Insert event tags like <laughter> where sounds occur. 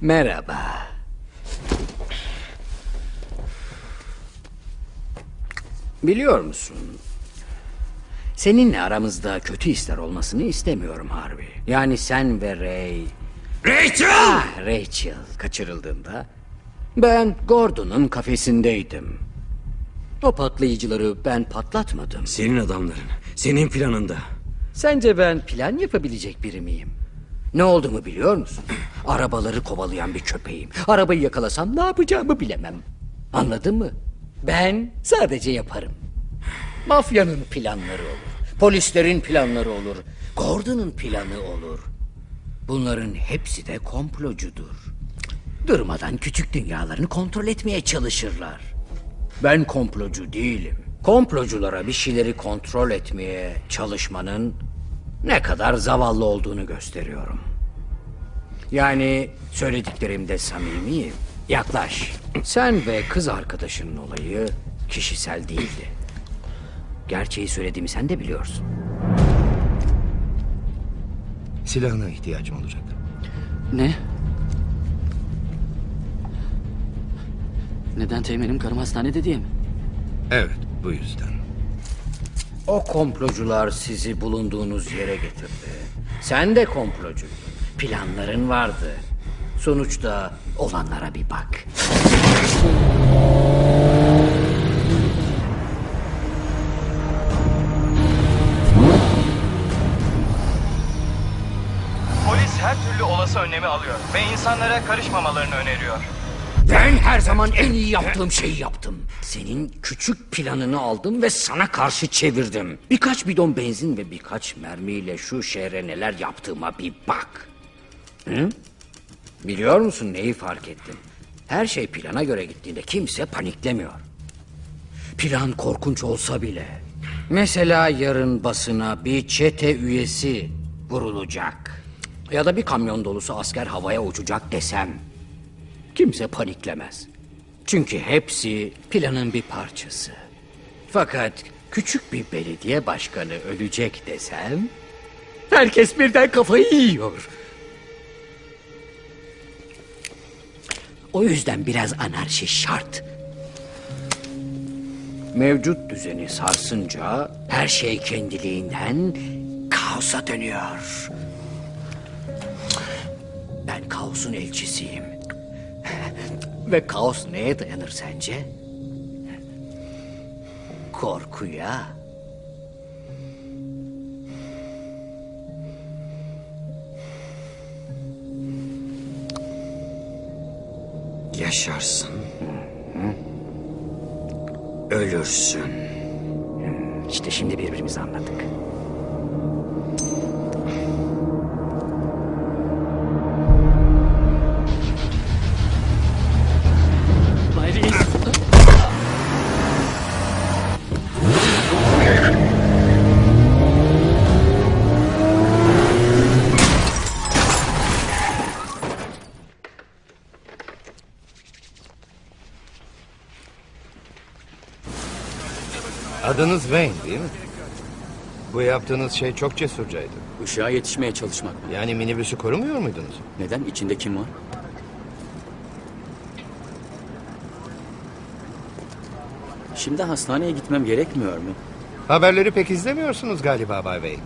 Merhaba. Biliyor musun? Seninle aramızda kötü hisler olmasını istemiyorum Harvey. Yani sen ve Ray... Rachel! Ah, Rachel kaçırıldığında... Ben Gordon'un kafesindeydim. O patlayıcıları ben patlatmadım. Senin adamların, senin planında. Sence ben plan yapabilecek biri miyim? Ne olduğumu biliyor musun? Arabaları kovalayan bir köpeğim. Arabayı yakalasam ne yapacağımı bilemem. Anladın mı? Ben sadece yaparım. Mafyanın planları olur. Polislerin planları olur. Gordon'un planı olur. Bunların hepsi de komplocudur. Durmadan küçük dünyalarını kontrol etmeye çalışırlar. Ben komplocu değilim. Komploculara bir şeyleri kontrol etmeye çalışmanın ne kadar zavallı olduğunu gösteriyorum. Yani söylediklerimde samimiyim. Yaklaş. Sen ve kız arkadaşının olayı kişisel değildi. Gerçeği söylediğimi sen de biliyorsun. Silahına ihtiyacım olacak. Ne? Neden teğmenim karım hastanede diye mi? Evet, bu yüzden. O komplocular sizi bulunduğunuz yere getirdi. Sen de komplocuydun. Planların vardı. Sonuçta olanlara bir bak. Polis her türlü olası önlemi alıyor ve insanlara karışmamalarını öneriyor. Ben her zaman en iyi yaptığım şeyi yaptım. Senin küçük planını aldım ve sana karşı çevirdim. Birkaç bidon benzin ve birkaç mermiyle şu şehre neler yaptığıma bir bak. Hı? Biliyor musun neyi fark ettim? Her şey plana göre gittiğinde kimse paniklemiyor. Plan korkunç olsa bile. Mesela yarın basına bir çete üyesi vurulacak. Ya da bir kamyon dolusu asker havaya uçacak desem. Kimse paniklemez. Çünkü hepsi planın bir parçası. Fakat küçük bir belediye başkanı ölecek desem... Herkes birden kafayı yiyor. O yüzden biraz anarşi şart. Mevcut düzeni sarsınca her şey kendiliğinden kaosa dönüyor. Ben kaosun elçisiyim. <laughs> Ve kaos neye dayanır sence? Korkuya. Yaşarsın. Ölürsün. İşte şimdi birbirimizi anladık. Adınız Wayne değil mi? Bu yaptığınız şey çok cesurcaydı. Işığa yetişmeye çalışmak mı? Yani minibüsü korumuyor muydunuz? Neden? İçinde kim var? Şimdi hastaneye gitmem gerekmiyor mu? Haberleri pek izlemiyorsunuz galiba Bay Wayne.